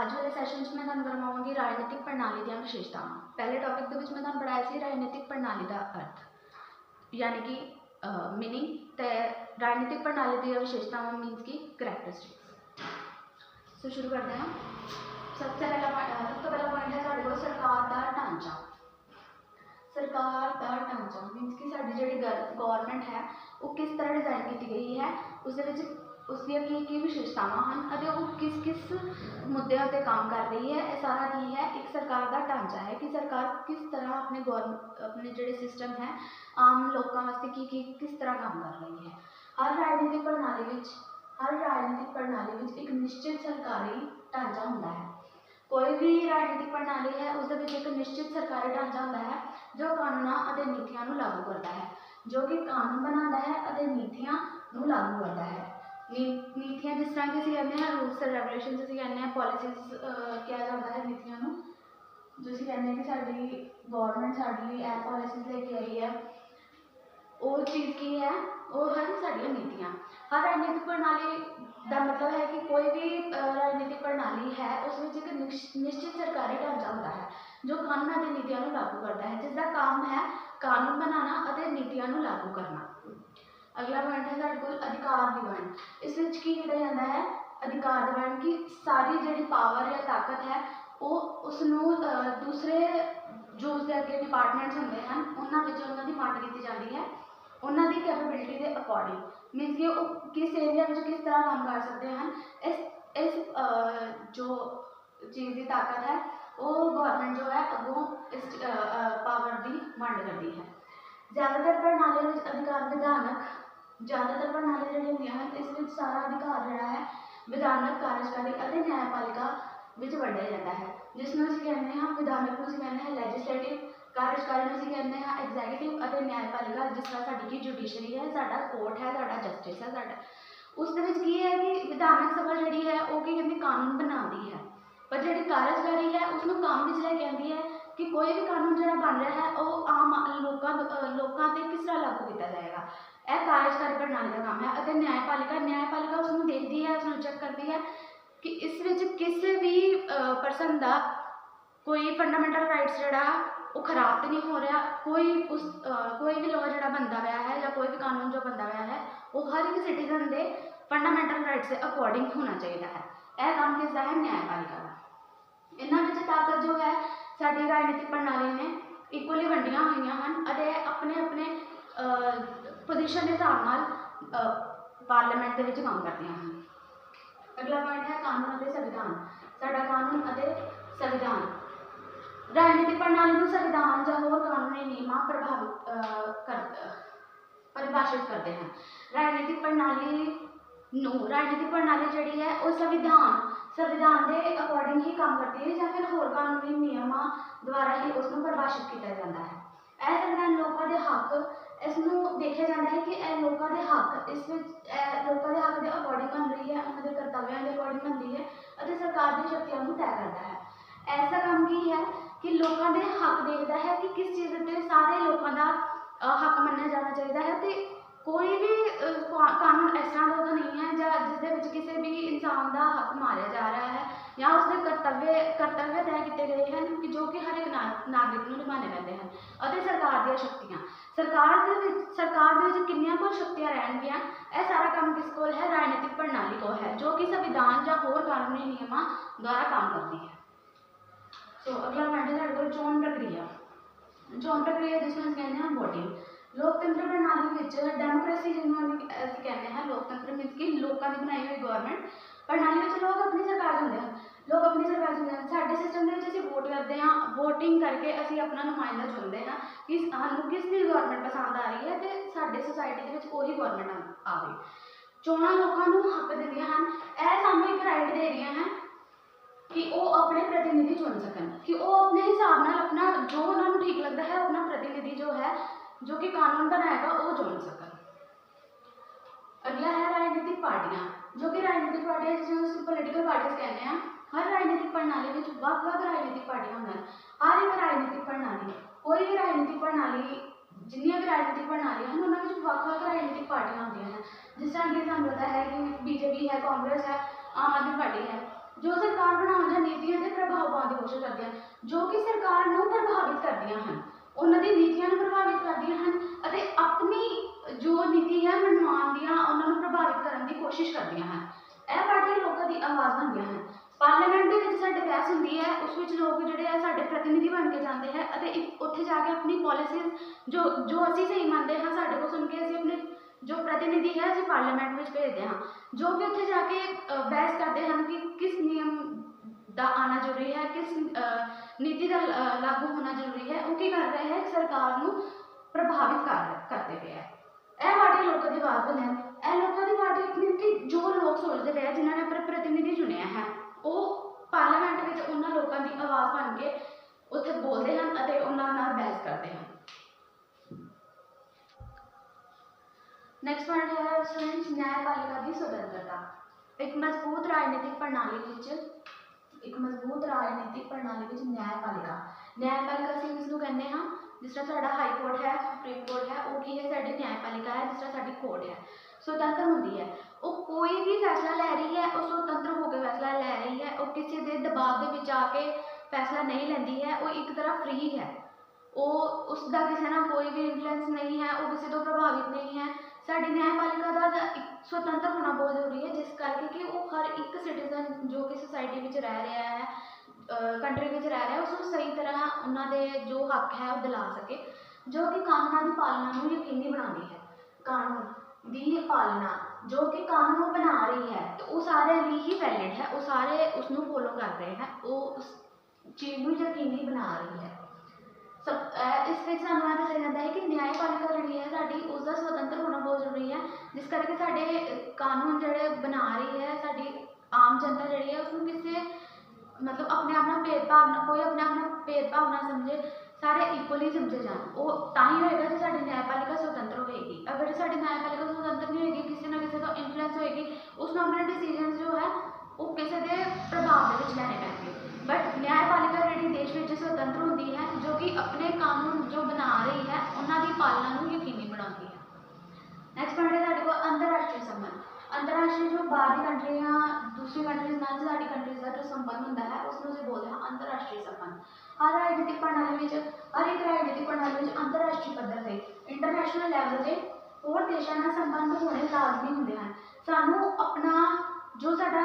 ਅੱਜ ਵਾਲੇ ਸੈਸ਼ਨ 'ਚ ਮੈਂ ਤੁਹਾਨੂੰ ਕਰਵਾਵਾਂਗੀ ਰਾਜਨੀਤਿਕ ਪ੍ਰਣਾਲੀ ਦੀਆਂ ਵਿਸ਼ੇਸ਼ਤਾਵਾਂ ਪਹਿਲੇ ਟੌਪਿਕ ਦੇ ਵਿੱਚ ਮੈਂ ਤੁਹਾਨੂੰ ਪੜ੍ਹਾਇਆ ਸੀ ਰਾਜਨੀਤਿਕ ਪ੍ਰਣਾਲੀ ਦਾ ਅਰਥ ਯਾਨੀ ਕਿ ਮੀਨਿੰਗ ਤੇ ਰਾਜਨੀਤਿਕ ਪ੍ਰਣਾਲੀ ਦੀਆਂ ਵਿਸ਼ੇਸ਼ਤਾਵਾਂ ਮੀਨਸ ਕਿ ਕਰੈਕਟਰਿਸਟਿਕਸ ਸੋ ਸ਼ੁਰੂ ਕਰਦੇ ਹਾਂ ਸਭ ਤੋਂ ਪਹਿਲਾ point- ਅਹ ਸਭ ਤੋਂ ਪਹਿਲਾ ਪੁਆਇੰਟ ਹੈ ਸਾਡੇ ਕੋਲ ਸਰਕਾਰ ਦਾ ਢਾਂਚਾ ਸਰਕਾਰ ਦਾ ਢਾਂਚਾ ਮੀਨਸ ਕਿ ਸਾਡੀ ਜਿਹੜੀ ਗਵਰਨਮੈਂਟ ਹੈ ਉਹ ਕਿਸ ਤਰ੍ਹਾਂ ਡਿਜ਼ਾਈਨ ਕੀਤੀ ਗਈ ਹੈ ਉਸ ਦੀਆਂ ਕੀ ਕੀ ਵਿਸ਼ੇਸ਼ਤਾਵਾਂ ਹਨ ਅਤੇ ਉਹ ਕਿਸ ਕਿਸ ਮੁੱਦਿਆਂ 'ਤੇ ਕੰਮ ਕਰ ਰਹੀ ਹੈ, ਇਹ ਸਾਰਾ ਕੀ ਹੈ? ਇੱਕ ਸਰਕਾਰ ਦਾ ਢਾਂਚਾ ਹੈ ਕਿ ਸਰਕਾਰ ਕਿਸ ਤਰ੍ਹਾਂ ਆਪਣੇ ਗੌਰ ਆਪਣੇ ਜਿਹੜੇ ਸਿਸਟਮ ਹੈ, ਆਮ ਲੋਕਾਂ ਵਾਸਤੇ ਕੀ ਕੀ, ਕਿਸ ਤਰ੍ਹਾਂ ਕੰਮ ਕਰ ਰਹੀ ਹੈ? ਹਰ ਰਾਜਨੀਤਿਕ ਪ੍ਰਣਾਲੀ ਵਿੱਚ, ਹਰ ਰਾਜਨੀਤਿਕ ਪ੍ਰਣਾਲੀ ਵਿੱਚ ਇੱਕ ਨਿਸ਼ਚਿਤ ਸਰਕਾਰੀ ਢਾਂਚਾ ਹੁੰਦਾ ਹੈ। ਕੋਈ ਵੀ ਰਾਜਨੀਤਿਕ ਪ੍ਰਣਾਲੀ ਹੈ, ਉਸ ਦੇ ਵਿੱਚ ਇੱਕ ਨਿਸ਼ਚਿਤ ਸਰਕਾਰੀ ਢਾਂਚਾ ਹੁੰਦਾ ਹੈ, ਜੋ ਕਾਨੂੰਨਾਂ ਅਤੇ ਨੀਤੀਆਂ ਨੂੰ ਲਾਗੂ ਕਰਦਾ ਹੈ, ਜੋ ਕਿ ਕਾਨੂੰਨ ਬਣਾਉਂਦਾ ਹੈ ਅਤੇ ਨੀਤੀਆਂ ਨੂੰ ਲਾਗੂ ਕਰਦਾ ਹੈ। ਨੀਤੀਆਂ ਜਿਸ ਤਰ੍ਹਾਂ ਕਿ ਅਸੀਂ ਕਹਿੰਦੇ ਹਾਂ ਰੂਲਸ ਐਂਡ ਰੈਗੂਲੇਸ਼ਨਸ ਅਸੀਂ ਕਹਿੰਦੇ ਹਾਂ ਪਾਲਿਸੀਜ਼ ਕਿਹਾ ਜਾਂਦਾ ਹੈ ਨੀਤੀਆਂ ਨੂੰ। ਜੋ ਅਸੀਂ ਕਹਿੰਦੇ ਹਾਂ ਕਿ ਸਾਡੀ ਗਵਰਨਮੈਂਟ ਸਾਡੇ ਲਈ ਇਹ ਪਾਲਿਸੀਜ਼ ਲੈ ਕੇ ਆਈ ਹੈ ਉਹ ਚੀਜ਼ ਕੀ ਹੈ? ਉਹ ਹਨ ਸਾਡੀਆਂ ਨੀਤੀਆਂ। ਹਰ ਰਾਜਨੀਤਿਕ ਪ੍ਰਣਾਲੀ ਦਾ ਮਤਲਬ ਹੈ ਕਿ ਕੋਈ ਵੀ ਰਾਜਨੀਤਿਕ ਪ੍ਰਣਾਲੀ ਹੈ, ਉਸ ਵਿੱਚ ਇੱਕ ਨਿਸ਼- ਨਿਸ਼ਚਿਤ ਸਰਕਾਰੀ ਢਾਂਚਾ ਹੁੰਦਾ ਹੈ, ਜੋ ਕਾਨੂੰਨਾਂ ਅਤੇ ਨੀਤੀਆਂ ਨੂੰ ਲਾਗੂ ਕਰਦਾ ਹੈ। ਜਿਸ ਦਾ ਕੰਮ ਹੈ ਕਾਨੂੰਨ ਬਣਾਉਣਾ ਅਤੇ ਨੀਤੀਆਂ ਨੂੰ ਲਾਗੂ ਕਰਨਾ। ਅਗਲਾ ਪੁਆਇੰਟ ਹੈ ਸਾਡੇ ਕੋਲ ਅਧਿਕਾਰ ਦੀ ਵੰਡ ਇਸ ਵਿੱਚ ਕੀ ਕੀਤਾ ਜਾਂਦਾ ਹੈ? ਅਧਿਕਾਰ ਦੀ ਵੰਡ ਕਿ ਸਾਰੀ ਜਿਹੜੀ ਪਾਵਰ ਜਾਂ ਤਾਕਤ ਹੈ, ਉਹ ਉਸ ਨੂੰ ਦੂਸਰੇ ਜੋ ਉਸਦੇ ਅੱਗੇ ਡਿਪਾਰਟਮੈਂਟਸ ਹੁੰਦੇ ਹਨ, ਉਹਨਾਂ ਵਿੱਚ ਉਹਨਾਂ ਦੀ ਵੰਡ ਕੀਤੀ ਜਾਂਦੀ ਹੈ। ਉਹਨਾਂ ਦੀ ਕੈਪੇਬਿਲਿਟੀ ਦੇ ਅਕੋਰਡਿੰਗ ਮੀਨਸ ਕਿ ਉਹ ਕਿਸ ਏਰੀਆ ਵਿੱਚ ਕਿਸ ਤਰ੍ਹਾਂ ਕੰਮ ਕਰ ਸਕਦੇ ਹਨ, ਇਸ ਇਸ ਜੋ ਚੀਜ਼ ਦੀ ਤਾਕਤ ਹੈ, ਉਹ ਗਵਰਨਮੈਂਟ ਜੋ ਹੈ, ਅੱਗੋਂ ਇਸ ਪਾਵਰ ਦੀ ਵੰਡ ਕਰਦੀ ਹੈ। ਜ਼ਿਆਦਾਤਰ ਪ੍ਰਣਾਲੀਆਂ ਵਿੱਚ ਅਧਿਕਾਰ ਵਿਧਾਨਕ ਜ਼ਿਆਦਾਤਰ ਪ੍ਰਣਾਲੀਆਂ ਜਿਹੜੀਆਂ ਹੁੰਦੀਆਂ ਹਨ ਇਸ ਵਿੱਚ ਸਾਰਾ ਅਧਿਕਾਰ ਜਿਹੜਾ ਹੈ ਵਿਧਾਨਕ ਕਾਰਜਕਾਰੀ ਅਤੇ ਨਿਆਂਪਾਲਿਕਾ ਵਿੱਚ ਵੰਡਿਆ ਜਾਂਦਾ ਹੈ ਜਿਸ ਨੂੰ ਅਸੀਂ ਕਹਿੰਦੇ ਹਾਂ ਵਿਧਾਨਕ ਨੂੰ ਅਸੀਂ ਕਹਿੰਦੇ ਹਾਂ ਲੈਜਿਸਲੇਟਿਵ ਕਾਰਜਕਾਰੀ ਨੂੰ ਅਸੀਂ ਕਹਿੰਦੇ ਹਾਂ ਐਗਜ਼ੈਕਟਿਵ ਅਤੇ ਨਿਆਂਪਾਲਿਕਾ ਜਿਸ ਤਰ੍ਹਾਂ ਸਾਡੀ ਕੀ ਜੁਡੀਸ਼ਰੀ ਹੈ ਸਾਡਾ ਕੋਰਟ ਹੈ ਸਾਡਾ ਜਸਟਿਸ ਹੈ ਸਾਡਾ ਉਸ ਦੇ ਵਿੱਚ ਕੀ ਹੈ ਕਿ ਵਿਧਾਨਕ ਸਭਾ ਜਿਹੜੀ ਹੈ ਉਹ ਕੀ ਕਹਿੰਦੀ ਕਾਨੂੰਨ ਬਣਾਉਂਦੀ ਹੈ ਪਰ ਜਿਹੜੀ ਕਾਰਜਕਾਰੀ ਹੈ ਉਸ ਨੂੰ ਕੰਮ ਵਿੱਚ ਲੈ ਕੇ ਆਉਂਦੀ ਹੈ ਕਿ ਕੋਈ ਵੀ ਕਾਨੂੰਨ ਜਿਹੜਾ ਬਣ ਰਿਹਾ ਹੈ ਉਹ ਆਮ ਲੋਕਾਂ ਅਹ ਲੋਕਾਂ ਤੇ ਕਿਸ ਤਰ੍ਹਾਂ ਲਾਗੂ ਕੀਤਾ ਜਾਏਗਾ ਇਹ ਕਾਰਜਕਾਰੀ ਪ੍ਰਣਾਲੀ ਦਾ ਕੰਮ ਹੈ। ਅਤੇ ਨਿਆਂਪਾਲਿਕਾ ਨਿਆਂਪਾਲਿਕਾ ਉਸ ਨੂੰ ਦੇਖਦੀ ਹੈ ਉਸ ਨੂੰ ਚੈੱਕ ਕਰਦੀ ਹੈ ਕਿ ਇਸ ਵਿੱਚ ਕਿਸੇ ਵੀ ਪਰਸਨ ਦਾ ਕੋਈ ਫੰਡਾਮੈਂਟਲ ਰਾਈਟਸ ਜਿਹੜਾ, ਉਹ ਖਰਾਬ ਤਾਂ ਨਹੀਂ ਹੋ ਰਿਹਾ। ਕੋਈ ਉਸ ਕੋਈ ਵੀ ਲਾਅ ਜਿਹੜਾ ਬੰਦਾ ਹੋਇਆ ਹੈ ਜਾਂ ਕੋਈ ਵੀ ਕਾਨੂੰਨ ਜੋ ਬੰਦਾ ਹੋਇਆ ਹੈ, ਉਹ ਹਰ ਇੱਕ ਸਿਟੀਜ਼ਨ ਦੇ ਫੰਡਾਮੈਂਟਲ ਰਾਈਟਸ ਦੇ ਅਕੋਰਡਿੰਗ ਹੋਣਾ ਚਾਹੀਦਾ ਹੈ। ਇਹ ਕੰਮ ਕਿਸ ਦਾ ਹੈ? ਨਿਆਂਪਾਲਿਕਾ ਦਾ। ਇਹਨਾਂ ਵਿੱਚ ਤਾਕਤ ਜੋ ਹੈ, ਸਾਡੀ ਰਾਜਨੀਤਿਕ ਪ੍ਰਣਾਲੀ ਨੇ ਇਕੁਅਲੀ ਵੰਡੀਆਂ ਹੋਈਆਂ ਹਨ। ਅਤੇ ਆਪਣੇ ਆਪਣੇ ਪੋਜੀਸ਼ਨ ਦੇ ਹਿਸਾਬ ਨਾਲ ਪਾਰਲੀਮੈਂਟ ਦੇ ਵਿੱਚ ਕੰਮ ਕਰਦੀਆਂ ਹਨ। ਅਗਲਾ ਪੁਆਇੰਟ ਹੈ ਕਾਨੂੰਨ ਅਤੇ ਸੰਵਿਧਾਨ। ਸਾਡਾ ਕਾਨੂੰਨ ਅਤੇ ਸੰਵਿਧਾਨ। ਰਾਜਨੀਤਿਕ ਪ੍ਰਣਾਲੀ ਨੂੰ ਸੰਵਿਧਾਨ ਜਾਂ ਹੋਰ ਕਾਨੂੰਨੀ ਨਿਯਮਾਂ ਪ੍ਰਭਾਵਿਤ ਕਰ, ਪਰਿਭਾਸ਼ਿਤ ਕਰਦੇ ਹਨ। ਰਾਜਨੀਤਿਕ ਪ੍ਰਣਾਲੀ ਨੂੰ, ਰਾਜਨੀਤਿਕ ਪ੍ਰਣਾਲੀ ਜਿਹੜੀ ਹੈ ਉਹ ਸੰਵਿਧਾਨ ਸੰਵਿਧਾਨ ਦੇ ਅਕੋਰਡਿੰਗ ਹੀ ਕੰਮ ਕਰਦੀ ਹੈ ਜਾਂ ਫਿਰ ਹੋਰ ਕਾਨੂੰਨੀ ਨਿਯਮਾਂ ਦੁਆਰਾ ਹੀ ਉਸ ਨੂੰ ਪਰਿਭਾਸ਼ਿਤ ਕੀਤਾ ਜਾਂਦਾ ਹੈ। ਇਹ ਸੰਵਿਧਾਨ ਲੋਕਾਂ ਦੇ ਹੱਕ ਇਸ ਨੂੰ ਦੇਖਿਆ ਜਾਂਦਾ ਹੈ ਕਿ ਇਹ ਲੋਕਾਂ ਦੇ ਹੱਕ, ਇਸ ਵਿੱਚ, ਇਹ ਲੋਕਾਂ ਦੇ ਹੱਕ ਦੇ ਅਕੋਰਡਿੰਗ ਬਣ ਰਹੀ ਹੈ, ਉਹਨਾਂ ਦੇ ਕਰਤੱਵਿਆਂ ਦੇ ਅਕੋਰਡਿੰਗ ਬਣਦੀ ਹੈ ਅਤੇ ਸਰਕਾਰ ਦੀ ਸ਼ਕਤੀਆਂ ਨੂੰ ਤੈਅ ਕਰਦਾ ਹੈ। ਐਸਾ ਕੰਮ ਕੀ ਹੈ ਕਿ ਲੋਕਾਂ ਦੇ ਹੱਕ ਦੇਖਦਾ ਹੈ ਕਿ ਕਿਸ ਚੀਜ਼ ਉੱਤੇ ਸਾਰੇ ਲੋਕਾਂ ਦਾ ਹੱਕ ਮੰਨਿਆ ਜਾਣਾ ਚਾਹੀਦਾ ਹੈ ਤੇ ਕੋਈ ਵੀ ਅ, ਕਾ- ਕਾਨੂੰਨ ਇਸ ਤਰ੍ਹਾਂ ਦਾ ਤਾਂ ਨਹੀਂ ਹੈ ਜਾਂ ਜਿਸ ਦੇ ਵਿੱਚ ਕਿਸੇ ਵੀ ਇਨਸਾਨ ਦਾ ਹੱਕ ਮਾਰਿਆ ਜਾ ਰਿਹਾ ਹੈ ਜਾਂ ਉਸਦੇ ਕਰਤੱਵਯ ਕਰਤੱਵਯ ਤੈਅ ਕੀਤੇ ਗਏ ਹਨ ਕਿ ਜੋ ਕਿ ਹਰ ਇੱਕ ਨਾ- ਨਾਗਰਿਕ ਨੂੰ ਨਿਭਾਉਣੇ ਪੈਂਦੇ ਹਨ ਅਤੇ ਸਰਕਾਰ ਦੀਆਂ ਸ਼ਕਤੀਆਂ ਸਰਕਾਰ ਦੇ ਵਿੱਚ ਸਰਕਾਰ ਦੇ ਵਿੱਚ ਕਿੰਨੀਆਂ ਕੁ ਸ਼ਕਤੀਆਂ ਰਹਿਣਗੀਆਂ ਇਹ ਸਾਰਾ ਕੰਮ ਕਿਸ ਕੋਲ ਹੈ ਰਾਜਨੀਤਿਕ ਪ੍ਰਣਾਲੀ ਕੋਲ ਹੈ ਜੋ ਕਿ ਸੰਵਿਧਾਨ ਜਾਂ ਹੋਰ ਕਾਨੂੰਨੀ ਨਿਯਮਾਂ ਦੁਆਰਾ ਕੰਮ ਕਰਦੀ ਹੈ ਸੋ ਅਗਲਾ ਪੁਆਇੰਟ ਹੈ ਸਾਡੇ ਕੋਲ ਚੋਣ ਪ੍ਰਕਿਰਿਆ ਚੋਣ ਪ੍ਰਕਿਰਿਆ ਜਿਸ ਨੂੰ ਅਸੀਂ ਕਹਿੰਦੇ ਹਾਂ VOTING ਲੋਕਤੰਤਰ ਪ੍ਰਣਾਲੀ ਵਿੱਚ ਡੈਮੋਕ੍ਰੇਸੀ ਜਿਹਨੂੰ ਅਸੀਂ ਕਹਿੰਦੇ ਹਾਂ, ਲੋਕਤੰਤਰ ਮੀਨਸ ਕਿ ਲੋਕਾਂ ਦੀ ਬਣਾਈ ਹੋਈ ਗਵਰਨਮੈਂਟ ਪ੍ਰਣਾਲੀ ਵਿੱਚ ਲੋਕ ਆਪਣੀ ਸਰਕਾਰ ਚੁਣਦੇ ਹਨ। ਲੋਕ ਆਪਣੀ ਸਰਕਾਰ ਚੁਣਦੇ ਹਨ। ਸਾਡੇ ਸਿਸਟਮ ਦੇ ਵਿੱਚ ਅਸੀਂ ਵੋਟ ਕਰਦੇ ਹਾਂ, VOTING ਕਰਕੇ ਅਸੀਂ ਆਪਣਾ ਨੁਮਾਇੰਦਾ ਚੁਣਦੇ ਹਾਂ ਕਿ ਸਾਨੂੰ ਕਿਸ ਦੀ ਗਵਰਨਮੈਂਟ ਪਸੰਦ ਆ ਰਹੀ ਹੈ ਤੇ ਸਾਡੇ ਸੁਸਾਇਟੀ ਦੇ ਵਿੱਚ ਉਹੀ ਗਵਰਨਮੈਂਟ ਆਵੇ ਚੋਣਾਂ ਲੋਕਾਂ ਨੂੰ ਹੱਕ ਦਿੰਦੀਆਂ ਹਨ। ਇਹ ਸਾਨੂੰ ਇੱਕ ਰਾਈਟ ਦੇ ਰਹੀਆਂ ਹਨ ਕਿ ਉਹ ਆਪਣੇ ਪ੍ਰਤੀਨਿਧੀ ਚੁਣ ਸਕਣ, ਕਿ ਉਹ ਆਪਣੇ ਹਿਸਾਬ ਨਾਲ ਆਪਣਾ, ਜੋ ਉਹਨਾਂ ਨੂੰ ਠੀਕ ਲੱਗਦਾ ਹੈ ਆਪਣਾ ਪ੍ਰਤੀਨਿਧੀ ਜੋ ਕਿ ਕਾਨੂੰਨ ਬਣਾਏਗਾ, ਉਹ ਚੁਣ ਸਕਣ। ਅਗਲਾ ਹੈ ਰਾਜਨੀਤਿਕ ਪਾਰਟੀਆਂ। ਜੋ ਕਿ ਰਾਜਨੀਤਿਕ ਪਾਰਟੀਆਂ ਜਿਸ ਨੂੰ ਪੋਲੀਟੀਕਲ ਪਾਰਟੀਆਂ ਕਹਿੰਦੇ ਹਾਂ, ਹਰ ਰਾਜਨੀਤਿਕ ਪ੍ਰਣਾਲੀ ਵਿੱਚ ਵੱਖ-ਵੱਖ ਰਾਜਨੀਤਿਕ ਪਾਰਟੀਆਂ ਹੁੰਦੀਆਂ ਹਨ ਹਰ ਇੱਕ ਰਾਜਨੀਤਿਕ ਪ੍ਰਣਾਲੀ, ਕੋਈ ਵੀ ਰਾਜਨੀਤਿਕ ਪ੍ਰਣਾਲੀ, ਜਿੰਨੀਆਂ ਵੀ ਰਾਜਨੀਤਿਕ ਪ੍ਰਣਾਲੀਆਂ ਹਨ, ਉਹਨਾਂ ਵਿੱਚ ਵੱਖ-ਵੱਖ ਰਾਜਨੀਤਿਕ ਪਾਰਟੀਆਂ ਹੁੰਦੀਆਂ ਹਨ ਜਿਸ ਤਰ੍ਹਾਂ ਕਿ ਸਾਨੂੰ ਪਤਾ ਹੈ ਕਿ ਬੀਜੇਪੀ ਹੈ, ਕਾਂਗਰਸ ਹੈ, ਆਮ ਆਦਮੀ ਪਾਰਟੀ ਹੈ। ਜੋ ਸਰਕਾਰ ਬਣਾਉਣ ਜਾਂ ਦੇ ਪ੍ਰਭਾਵ ਪਾਉਣ ਦੀ ਕੋਸ਼ਿਸ਼ ਕਰਦੀਆਂ, ਜੋ ਕਿ ਸਰਕਾਰ ਨੂੰ ਪ੍ਰਭਾਵਿਤ ਕਰਦੀਆਂ ਹਨ। ਉਹਨਾਂ ਦੀ ਨੀਤੀਆਂ ਨੂੰ ਪ੍ਰਭਾਵਿਤ ਕਰਦੀਆਂ ਹਨ ਅਤੇ ਆਪਣੀ ਜੋ ਨੀਤੀ ਹੈ ਮਨਵਾਉਣ ਦੀਆਂ ਉਹਨਾਂ ਨੂੰ ਪ੍ਰਭਾਵਿਤ ਕਰਨ ਦੀ ਕੋਸ਼ਿਸ਼ ਕਰਦੀਆਂ ਹਨ। ਇਹ ਪਾਰਟੀਆਂ ਲੋਕਾਂ ਦੀ ਆਵਾਜ਼ ਬਣਦੀਆਂ ਹਨ। ਪਾਰਲੀਮੈਂਟ ਦੇ ਵਿੱਚ ਸਾਡੇ ਬਹਿਸ ਹੁੰਦੀ ਹੈ, ਉਸ ਵਿੱਚ ਲੋਕ ਜਿਹੜੇ ਆ ਸਾਡੇ ਪ੍ਰਤੀਨਿਧੀ ਬਣ ਕੇ ਜਾਂਦੇ ਹੈ ਅਤੇ ਇੱਕ ਉੱਥੇ ਜਾ ਕੇ ਆਪਣੀ ਪਾਲਿਸੀਜ਼ ਜੋ ਜੋ ਅਸੀਂ ਸਹੀ ਮੰਨਦੇ ਹਾਂ, ਸਾਡੇ ਕੋਲ ਸੁਣ ਕੇ ਅਸੀਂ ਆਪਣੇ ਜੋ ਪ੍ਰਤੀਨਿਧੀ ਹੈ, ਅਸੀਂ ਪਾਰਲੀਮੈਂਟ ਵਿੱਚ ਭੇਜਦੇ ਹਾਂ। ਜੋ ਕਿ ਉੱਥੇ ਜਾ ਕੇ ਬਹਿਸ ਕਰਦੇ ਹਨ ਕਿ ਕਿਸ ਨਿਯਮ ਦਾ ਆਣਾ ਜ਼ਰੂਰੀ ਹੈ, ਕਿਸ ਨੀਤੀ ਦਾ ਲਾਗੂ ਹੋਣਾ ਜ਼ਰੂਰੀ ਹੈ। ਉਹ ਕੀ ਕਰ ਰਹੇ ਹੈ? ਸਰਕਾਰ ਨੂੰ ਪ੍ਰਭਾਵਿਤ ਕਰ ਕਰਦੇ ਪਏ ਹੈ। ਇਹ ਪਾਰਟੀ ਲੋਕਾਂ ਦੀ ਆਵਾਜ਼ ਬਣੇ ਇਹ ਲੋਕਾਂ ਦੀ ਪਾਰਟੀ means ਕਿ ਜੋ ਲੋਕ ਸੋਚਦੇ ਪਏ ਜਿਨ੍ਹਾਂ ਨੇ ਆਪਣੇ ਪ੍ਰਤੀਨਿਧੀ ਚੁਣਿਆ ਹੈ, ਉਹ ਪਾਰਲੀਮੈਂਟ ਵਿੱਚ ਉਹਨਾਂ ਲੋਕਾਂ ਦੀ ਆਵਾਜ਼ ਬਣ ਕੇ ਉੱਥੇ ਬੋਲਦੇ ਹਨ ਅਤੇ ਉਹਨਾਂ ਨਾਲ ਬਹਿਸ ਕਰਦੇ ਹਨ। ਨੈਕਸਟ ਪੁਆਇੰਟ ਹੈ ਸਟੂਡੈਂਟਸ ਨਿਆਂਪਾਲਿਕਾ ਦੀ ਸੁਤੰਤਰਤਾ। ਇੱਕ ਮਜ਼ਬੂਤ ਰਾਜਨੀਤਿਕ ਪ੍ਰਣਾਲੀ ਵਿੱਚ ਇੱਕ ਮਜ਼ਬੂਤ ਰਾਜਨੀਤਿਕ ਪ੍ਰਣਾਲੀ ਵਿੱਚ ਨਿਆਂਪਾਲਿਕਾ ਨਿਆਂਪਾਲਿਕਾ ਅਸੀਂ ਇਸ ਨੂੰ ਕਹਿੰਦੇ ਹਾਂ, ਜਿਸ ਤਰ੍ਹਾਂ ਸਾਡਾ ਹਾਈ ਕੋਰਟ ਹੈ, ਸੁਪਰੀਮ ਕੋਰਟ ਹੈ, ਉਹ ਕੀ ਹੈ? ਸਾਡੀ ਨਿਆਂਪਾਲਿਕਾ ਹੈ, ਜਿਸ ਤਰ੍ਹਾਂ ਸਾਡੀ ਕੋਰਟ ਹੈ। ਸੁਤੰਤਰ ਹੁੰਦੀ ਹੈ। ਉਹ ਕੋਈ ਵੀ ਫੈਸਲਾ ਲੈ ਰਹੀ ਹੈ, ਉਹ ਸੁਤੰਤਰ ਹੋ ਕੇ ਫੈਸਲਾ ਲੈ ਰਹੀ ਹੈ, ਉਹ ਕਿਸੇ ਦੇ ਦਬਾਅ ਦੇ ਵਿੱਚ ਆ ਕੇ ਫੈਸਲਾ ਨਹੀਂ ਲੈਂਦੀ ਹੈ, ਉਹ ਇੱਕ ਤਰ੍ਹਾਂ ਫ੍ਰੀ ਹੈ। ਉਹ ਉਸ ਦਾ ਕਿਸੇ ਨਾਲ ਕੋਈ ਵੀ ਇਨਫਲੂਐਂਸ ਨਹੀਂ ਹੈ, ਉਹ ਕਿਸੇ ਤੋਂ ਪ੍ਰਭਾਵਿਤ ਨਹੀਂ ਹੈ ਸਾਡੀ ਨਿਆਂਪਾਲਿਕਾ ਦਾ ਇੱਕ ਸੁਤੰਤਰ ਹੋਣਾ ਬਹੁਤ ਜ਼ਰੂਰੀ ਹੈ, ਜਿਸ ਕਰਕੇ ਕਿ ਉਹ ਹਰ ਇੱਕ ਸਿਟੀਜ਼ਨ ਜੋ ਕਿ ਸੁਸਾਇਟੀ ਵਿੱਚ ਰਹਿ ਰਿਹਾ ਹੈ ਕੰਟਰੀ ਵਿੱਚ ਰਹਿ ਰਿਹਾ ਉਸ ਨੂੰ ਸਹੀ ਤਰ੍ਹਾਂ ਉਹਨਾਂ ਦੇ ਜੋ ਹੱਕ ਹੈ ਉਹ ਦਿਲਾ ਸਕੇ, ਜੋ ਕਿ ਕਾਨੂੰਨਾਂ ਦੀ ਪਾਲਣਾ ਨੂੰ ਯਕੀਨੀ ਬਣਾਉਂਦੀ ਹੈ। ਕਾਨੂੰਨ ਦੀ ਪਾਲਣਾ, ਜੋ ਕਿ ਕਾਨੂੰਨ ਬਣਾ ਰਹੀ ਹੈ, ਤੇ ਉਹ ਸਾਰਿਆਂ ਲਈ ਹੀ ਵੈਲਿਡ ਹੈ, ਉਹ ਸਾਰੇ ਉਸ ਨੂੰ ਫੋਲੋ ਕਰ ਰਹੇ ਹੈ, ਉਹ ਉਸ ਚੀਜ਼ ਨੂੰ ਯਕੀਨੀ ਬਣਾ ਰਹੀ ਹੈ। ਸਭ ਇਸ ਵਿੱਚ ਸਾਨੂੰ ਇਹ ਦੱਸਿਆ ਜਾਂਦਾ ਹੈ ਕਿ ਨਿਆਂਪਾਲਿਕਾ ਜਿਹੜੀ ਹੈ ਸਾਡੀ ਉਸ ਦਾ ਸੁਤੰਤਰ ਹੋਣਾ ਬਹੁਤ ਜ਼ਰੂਰੀ ਹੈ ਜਿਸ ਕਰਕੇ ਸਾਡੇ ਅਹ, ਕਾਨੂੰਨ ਜਿਹੜੇ ਬਣਾ ਰਹੀ ਹੈ ਸਾਡੀ ਆਮ ਜਨਤਾ ਜਿਹੜੀ ਹੈ ਉਸ ਨੂੰ ਕਿਸੇ ਮਤਲਬ ਆਪਣੇ ਆਪ ਨਾਲ ਭੇਦਭਾਵ ਨਾ ਕੋਈ ਆਪਣੇ ਆਪ ਨਾਲ ਭੇਦਭਾਵ ਨਾ ਸਮਝੇ ਸਾਰੇ ਇਕੁਅਲੀ ਸਮਝੇ ਜਾਣ। ਉਹ ਤਾਂ ਹੀ ਹੋਏਗਾ ਜੇ ਸਾਡੀ ਨਿਆਂਪਾਲਿਕਾ ਸੁਤੰਤਰ ਹੋਏਗੀ। ਅਗਰ ਸਾਡੀ ਨਿਆਂਪਾਲਿਕਾ ਸੁਤੰਤਰ ਨਹੀਂ ਹੋਏਗੀ ਕਿਸੇ ਨਾ ਕਿਸੇ ਤੋਂ ਇਨਫਲੂਐਂਸ ਹੋਏਗੀ ਉਸ ਨੂੰ ਆਪਣੇ ਡਿਸੀਜਨਸ ਜੋ ਹੈ ਉਹ ਕਿਸੇ ਦੇ ਪ੍ਰਭਾਵ ਦੇ ਵਿੱਚ ਲੈਣੇ ਪੈਣਗੇ। ਬਟ ਨਿਆਂਪਾਲਿਕਾ ਜਿਹੜੀ ਦੇਸ਼ ਵਿੱਚ ਸੁਤੰਤਰ ਹੁੰਦੀ ਹੈ ਜੋ ਕਿ ਆਪਣੇ ਕਾਨੂੰਨ ਜੋ ਬਣਾ ਰਹੀ ਹੈ ਉਹਨਾਂ ਦੀ ਪਾਲਣਾ ਨੂੰ ਯਕੀਨੀ ਬਣਾਉਂਦੀ ਹੈ ਨੈਕਸਟ ਪੁਆਇੰਟ ਹੈ ਸਾਡੇ ਕੋਲ ਅੰਤਰਰਾਸ਼ਟਰੀ ਸੰਬੰਧ ਅੰਤਰਰਾਸ਼ਟਰੀ ਜੋ ਬਾਹਰੀ ਕੰਟਰੀਆਂ ਦੂਸਰੀ ਕੰਟਰੀਜ਼ ਨਾਲ ਸਾਡੀ ਕੰਟਰੀਜ਼ ਦਾ ਜੋ ਸੰਬੰਧ ਹੁੰਦਾ ਹੈ, ਉਸ ਨੂੰ ਅਸੀਂ ਬੋਲਦੇ ਹਾਂ ਅੰਤਰਰਾਸ਼ਟਰੀ ਸੰਬੰਧ। ਹਰ ਰਾਜਨੀਤਿਕ ਪ੍ਰਣਾਲੀ ਵਿੱਚ, ਹਰ ਇੱਕ ਰਾਜਨੀਤਿਕ ਪ੍ਰਣਾਲੀ ਵਿੱਚ ਅੰਤਰਰਾਸ਼ਟਰੀ ਪੱਧਰ ਤੇ ਇੰਟਰਨੈਸ਼ਨਲ ਲੈਵਲ ਤੇ ਹੋਰ ਦੇਸ਼ਾਂ ਨਾਲ ਸੰਬੰਧ ਹੋਣੇ ਲਾਜ਼ਮੀ ਹੁੰਦੇ ਹਨ। ਸਾਨੂੰ ਆਪਣਾ ਜੋ ਸਾਡਾ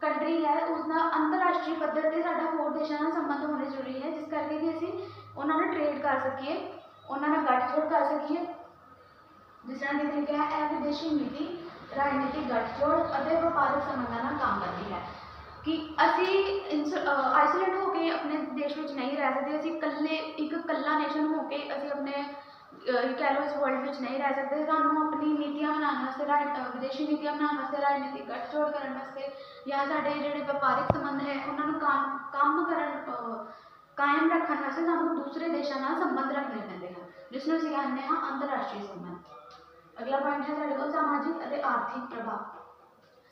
ਕੰਟਰੀ ਹੈ, ਉਸ ਨਾਲ ਅੰਤਰਰਾਸ਼ਟਰੀ ਪੱਧਰ ਤੇ ਸਾਡਾ ਹੋਰ ਦੇਸ਼ਾਂ ਨਾਲ ਸੰਬੰਧ ਹੋਣੇ ਜ਼ਰੂਰੀ ਹੈ, ਜਿਸ ਕਰਕੇ ਕਿ ਅਸੀਂ ਉਹਨਾਂ ਨਾਲ ਟ੍ਰੇਡ ਕਰ ਸਕੀਏ, ਉਹਨਾਂ ਨਾਲ ਗੱਠਜੋੜ ਕਰ ਸਕੀਏ। ਜਿਸ ਤਰ੍ਹਾਂ ਕਿ ਤਰੀਕਾ ਹੈ ਇਹ ਵਿਦੇਸ਼ੀ ਨੀਤੀ ਰਾਜਨੀਤਿਕ ਗੱਠਜੋੜ ਅਤੇ ਵਪਾਰਕ ਸੰਬੰਧਾਂ ਨਾਲ ਕੰਮ ਕਰਦੀ ਹੈ। ਕਿ ਅਸੀਂ ਆਈਸੋਲੇਟ ਹੋ ਕੇ ਆਪਣੇ ਦੇਸ਼ ਵਿੱਚ ਨਹੀਂ ਰਹਿ ਸਕਦੇ, ਅਸੀਂ ਇਕੱਲੇ, ਇੱਕ ਇਕੱਲਾ ਨੇਸ਼ਨ ਹੋ ਕੇ ਅਸੀਂ ਆਪਣੇ ਕਹਿ ਲਓ ਇਸ ਵਰਲਡ ਵਿੱਚ ਨਹੀਂ ਰਹਿ ਸਕਦੇ, ਸਾਨੂੰ ਆਪਣੀ ਨੀਤੀਆਂ ਬਣਾਉਣ ਵਾਸਤੇ ਰਾਜ ਵਿਦੇਸ਼ੀ ਨੀਤੀਆਂ ਬਣਾਉਣ ਵਾਸਤੇ ਰਾਜਨੀਤਿਕ ਗੱਠਜੋੜ ਕਰਨ ਵਾਸਤੇ ਜਾਂ ਸਾਡੇ ਜਿਹੜੇ ਵਪਾਰਕ ਸੰਬੰਧ ਹੈ, ਉਹਨਾਂ ਨੂੰ ਕੰਮ ਕੰਮ ਕਰਨ ਕਾਇਮ ਰੱਖਣ ਵਾਸਤੇ ਸਾਨੂੰ ਦੂਸਰੇ ਦੇਸ਼ਾਂ ਨਾਲ ਸੰਬੰਧ ਰੱਖਣੇ ਪੈਂਦੇ ਹਨ, ਜਿਸ ਨੂੰ ਅਸੀਂ ਕਹਿੰਦੇ ਹਾਂ ਅੰਤਰਰਾਸ਼ਟਰੀ ਸੰਬੰਧ। ਅਗਲਾ ਪੁਆਇੰਟ ਹੈ ਸਾਡੇ ਕੋਲ ਸਮਾਜਿਕ ਅਤੇ ਆਰਥਿਕ ਪ੍ਰਭਾਵ।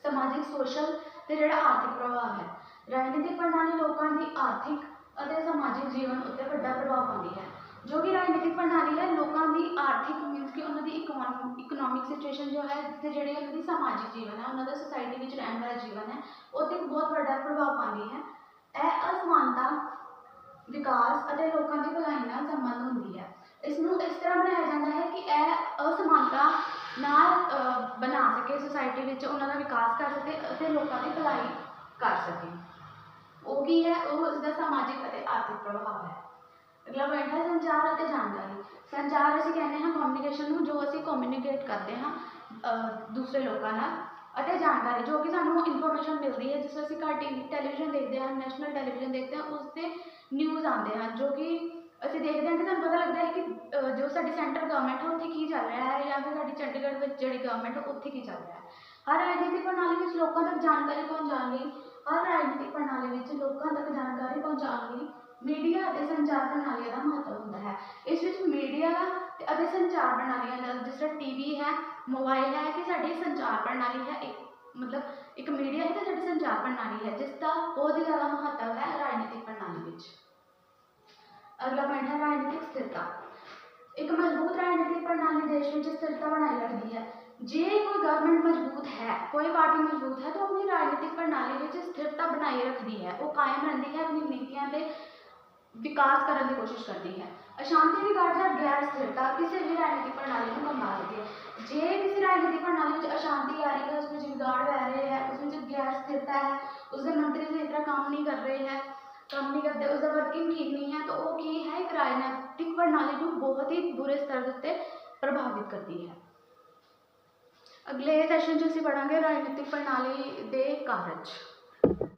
ਸਮਾਜਿਕ ਸੋਸ਼ਲ ਤੇ ਜਿਹੜਾ ਆਰਥਿਕ ਪ੍ਰਭਾਵ ਹੈ। ਰਾਜਨੀਤਿਕ ਪ੍ਰਣਾਲੀ ਲੋਕਾਂ ਦੀ ਆਰਥਿਕ ਅਤੇ ਸਮਾਜਿਕ ਜੀਵਨ ਉੱਤੇ ਵੱਡਾ ਪ੍ਰਭਾਵ ਪਾਉਂਦੀ ਹੈ। ਜੋ ਕਿ ਰਾਜਨੀਤਿਕ ਪ੍ਰਣਾਲੀ ਹੈ, ਲੋਕਾਂ ਦੀ ਆਰਥਿਕ ਮੀਨਸ ਕਿ ਉਹਨਾਂ ਦੀ ਇਕਨੋਮਿਕ ਸਿਚੁਏਸ਼ਨ ਜੋ ਹੈ ਤੇ ਜਿਹੜੇ ਉਹਨਾਂ ਦੀ ਸਮਾਜਿਕ ਜੀਵਨ ਹੈ, ਉਹਨਾਂ ਦਾ ਸੁਸਾਇਟੀ ਵਿੱਚ ਰਹਿਣ ਵਾਲਾ ਜੀਵਨ ਹੈ, ਉਹ 'ਤੇ ਬਹੁਤ ਵੱਡਾ ਪ੍ਰਭਾਵ ਪਾਉਂਦੀ ਹੈ। ਇਹ ਅਸਮਾਨਤਾ, ਵਿਕਾਸ ਅਤੇ ਲੋਕਾਂ ਦੀ ਭਲਾਈ ਨਾਲ ਸੰਬੰਧ ਹੁੰਦੀ ਹੈ। ਇਸ ਨੂੰ ਇਸ ਤਰ੍ਹਾਂ ਬਣਾਇਆ ਜਾਂਦਾ ਹੈ ਕਿ ਇਹ ਅਸਮਾਨਤਾ ਨਾਲ ਅਹ, ਬਣਾ ਸਕੇ ਸੁਸਾਇਟੀ ਵਿੱਚ ਉਹਨਾਂ ਦਾ ਵਿਕਾਸ ਕਰ ਸਕੇ ਅਤੇ ਲੋਕਾਂ ਦੀ ਭਲਾਈ ਕਰ ਸਕੇ। ਉਹ ਕੀ ਹੈ? ਉਹ ਉਸਦਾ ਸਮਾਜਿਕ ਅਤੇ ਆਰਥਿਕ ਪ੍ਰਭਾਵ ਹੈ। ਅਗਲਾ ਪੁਆਇੰਟ ਹੈ ਸੰਚਾਰ ਅਤੇ ਜਾਣਕਾਰੀ। ਸੰਚਾਰ ਅਸੀਂ ਕਹਿੰਦੇ ਹਾਂ ਕਮਿਊਨੀਕੇਸ਼ਨ ਨੂੰ ਜੋ ਅਸੀਂ ਕਮਿਊਨੀਕੇਟ ਕਰਦੇ ਹਾਂ ਦੂਸਰੇ ਲੋਕਾਂ ਨਾਲ ਅਤੇ ਜਾਣਕਾਰੀ, ਜੋ ਕਿ ਸਾਨੂੰ ਇਨਫੋਰਮੇਸ਼ਨ ਮਿਲਦੀ ਹੈ, ਜਿਸ ਅਸੀਂ ਘਰ ਟੀਵੀ ਟੈਲੀਵਿਜ਼ਨ ਦੇਖਦੇ ਹਾਂ ਨੈਸ਼ਨਲ ਟੈਲੀਵਿਜ਼ਨ ਦੇਖਦੇ ਹਾਂ, ਉਸ 'ਤੇ ਨਿਊਜ਼ ਆਉਂਦੇ ਹਨ, ਜੋ ਕਿ ਅਸੀਂ ਦੇਖਦੇ ਹਾਂ ਕਿ ਸਾਨੂੰ ਪਤਾ ਲੱਗਦਾ ਹੈ ਕਿ ਜੋ ਸਾਡੀ ਸੈਂਟਰ ਗਵਰਨਮੈਂਟ ਹੈ, ਉੱਥੇ ਕੀ ਚੱਲ ਰਿਹਾ ਹੈ ਜਾਂ ਫਿਰ ਸਾਡੀ ਚੰਡੀਗੜ੍ਹ ਵਿੱਚ ਜਿਹੜੀ ਗਵਰਨਮੈਂਟ ਹੈ, ਉੱਥੇ ਕੀ ਚੱਲ ਰਿਹਾ ਹੈ। ਹਰ ਰਾਜਨੀਤਿਕ ਪ੍ਰਣਾਲੀ ਵਿੱਚ ਲੋਕਾਂ ਤੱਕ ਜਾਣਕਾਰੀ ਪਹੁੰਚਾਉਣ ਲਈ, ਹਰ ਰਾਜਨੀਤਿਕ ਪ੍ਰਣਾਲੀ ਵਿੱਚ ਲੋਕਾਂ ਤੱਕ ਜਾਣਕਾਰੀ ਪਹੁੰਚਾਉਣ ਲਈ ਮੀਡੀਆ ਅਤੇ ਸੰਚਾਰ ਪ੍ਰਣਾਲੀਆਂ ਦਾ ਮਹੱਤਵ ਹੁੰਦਾ ਹੈ। ਇਸ ਵਿੱਚ ਮੀਡੀਆ ਅਤੇ ਸੰਚਾਰ ਪ੍ਰਣਾਲੀਆਂ ਦਾ ਜਿਸ ਤਰ੍ਹਾਂ ਟੀਵੀ ਹੈ ਮੋਬਾਈਲ ਹੈ ਕਿ ਸਾਡੀ ਸੰਚਾਰ ਪ੍ਰਣਾਲੀ ਹੈ, ਇੱਕ ਮਤਲਬ ਇੱਕ ਮੀਡੀਆ ਹੈ ਤੇ ਸਾਡੀ ਸੰਚਾਰ ਪ੍ਰਣਾਲੀ ਹੈ, ਜਿਸ ਦਾ ਬਹੁਤ ਹੀ ਜ਼ਿਆਦਾ ਮਹੱਤਵ ਹੈ ਰਾਜਨੀਤਿਕ ਪ੍ਰਣਾਲੀ ਵਿੱਚ। ਅਗਲਾ ਪੁਆਇੰਟ ਹੈ ਰਾਜਨੀਤਿਕ ਸਥਿਰਤਾ। ਇੱਕ ਮਜ਼ਬੂਤ ਰਾਜਨੀਤਿਕ ਪ੍ਰਣਾਲੀ ਦੇਸ਼ ਵਿੱਚ ਸਥਿਰਤਾ ਬਣਾਈ ਰੱਖਦੀ ਹੈ। ਜੇ ਕੋਈ ਗਵਰਨਮੈਂਟ ਮਜ਼ਬੂਤ ਹੈ ਕੋਈ ਪਾਰਟੀ ਮਜ਼ਬੂਤ ਹੈ ਤਾਂ ਉਹ ਆਪਣੀ ਰਾਜਨੀਤਿਕ ਪ੍ਰਣਾਲੀ ਵਿੱਚ ਸਥਿਰਤਾ ਬਣਾਈ ਰੱਖਦੀ ਹੈ ਉਹ ਕਾਇਮ ਰਹਿੰਦੀ ਹੈ ਆਪਣੀ ਨੀਤੀਆਂ ਦੇ ਵਿਕਾਸ ਕਰਨ ਦੀ ਕੋਸ਼ਿਸ਼ ਕਰਦੀ ਹੈ ਅਸ਼ਾਂਤੀ ਦੀ ਘਾਟ ਜਾਂ ਗੈਰ ਸਥਿਰਤਾ ਕਿਸੇ ਵੀ ਰਾਜਨੀਤਿਕ ਪ੍ਰਣਾਲੀ ਨੂੰ ਕੰਮਾ ਦਿੰਦੀ ਹੈ ਜੇ ਕਿਸੇ ਰਾਜਨੀਤਿਕ ਪ੍ਰਣਾਲੀ ਵਿੱਚ ਅਸ਼ਾਂਤੀ ਆ ਰਹੀ ਹੈ ਉਸ ਵਿੱਚ ਵਿਗਾੜ ਪੈ ਰਹੇ ਹੈ ਉਸ ਵਿੱਚ ਗੈਰ ਸਥਿਰਤਾ ਹੈ ਉਸ ਦੇ ਮੰਤਰੀ ਸਹੀ ਤਰ੍ਹਾਂ ਕੰਮ ਨਹੀਂ ਕਰ ਰਹੇ ਹੈ ਕੰਮ ਨਹੀਂ ਕਰਦੇ ਉਸ ਦਾ ਵਰਕਿੰਗ ਠੀਕ ਨਹੀਂ ਹੈ ਤਾਂ ਉਹ ਕੀ ਹੈ ਇੱਕ ਰਾਜਨੀਤਿਕ ਪ੍ਰਣਾਲੀ ਨੂੰ ਬਹੁਤ ਹੀ ਬੁਰੇ ਸਤਰ ਦੇ ਉੱਤੇ ਪ੍ਰਭਾਵਿਤ ਕਰਦੀ ਹੈ ਅਗਲੇ ਸੈਸ਼ਨ 'ਚ ਅਸੀਂ ਪੜਾਂਗੇ ਰਾਜਨੀਤਿਕ ਪ੍ਰਣਾਲੀ ਦੇ ਕਾਰਜ।